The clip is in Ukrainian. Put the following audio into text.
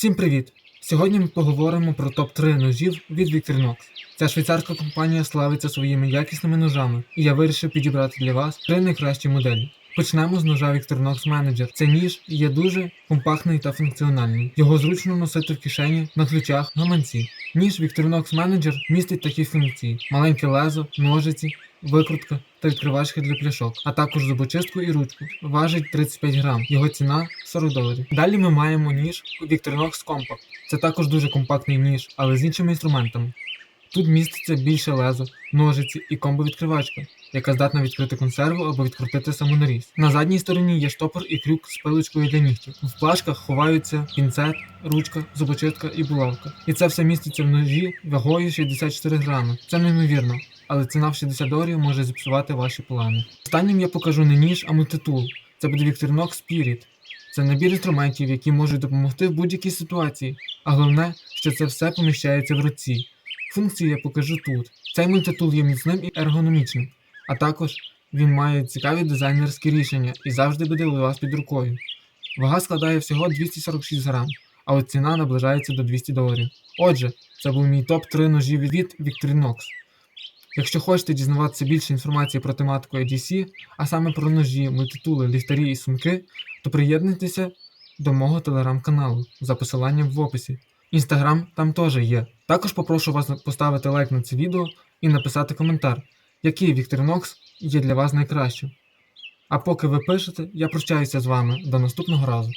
Всім привіт! Сьогодні ми поговоримо про топ-3 ножів від Victorinox. Ця швейцарська компанія славиться своїми якісними ножами, і я вирішив підібрати для вас три найкращі моделі. Почнемо з ножа Victorinox Manager. Цей ніж є дуже компактний та функціональний. Його зручно носити в кишені, на ключах, гаманці. Ніж Victorinox Manager містить такі функції: маленьке лезо, ножиці, викрутка та відкривачки для пляшок, а також зубочистку і ручку. Важить 35 грам. Його ціна 40 доларів. Далі ми маємо ніж Victorinox Compact. Це також дуже компактний ніж, але з іншими інструментами. Тут міститься більше лезо, ножиці і комбо-відкривачка, яка здатна відкрити консерву або відкрутити самонаріз. На задній стороні є штопор і крюк з пилочкою для нігтів. В плашках ховаються пінцет, ручка, зубочистка і булавка. І це все міститься в ножі вагою 64 грами. Це неймовірно, але ціна в 60 доларів може зіпсувати ваші плани. Останнім я покажу не ніж, а мультитул. Це буде Victorinox Spirit. Це набір інструментів, які можуть допомогти в будь-якій ситуації. А головне, що це все поміщається в руці. Функції я покажу тут. Цей мультитул є міцним і ергономічним, а також він має цікаві дизайнерські рішення і завжди буде у вас під рукою. Вага складає всього 246 грам, а от ціна наближається до 200 доларів. Отже, це був мій топ-3 ножів від Victorinox. Якщо хочете дізнаватися більше інформації про тематику EDC, а саме про ножі, мультитули, ліхтарі і сумки, то приєднуйтеся до мого телеграм-каналу за посиланням в описі. Інстаграм там теж є. Також попрошу вас поставити лайк на це відео і написати коментар, який Victorinox є для вас найкращим. А поки ви пишете, я прощаюся з вами до наступного разу.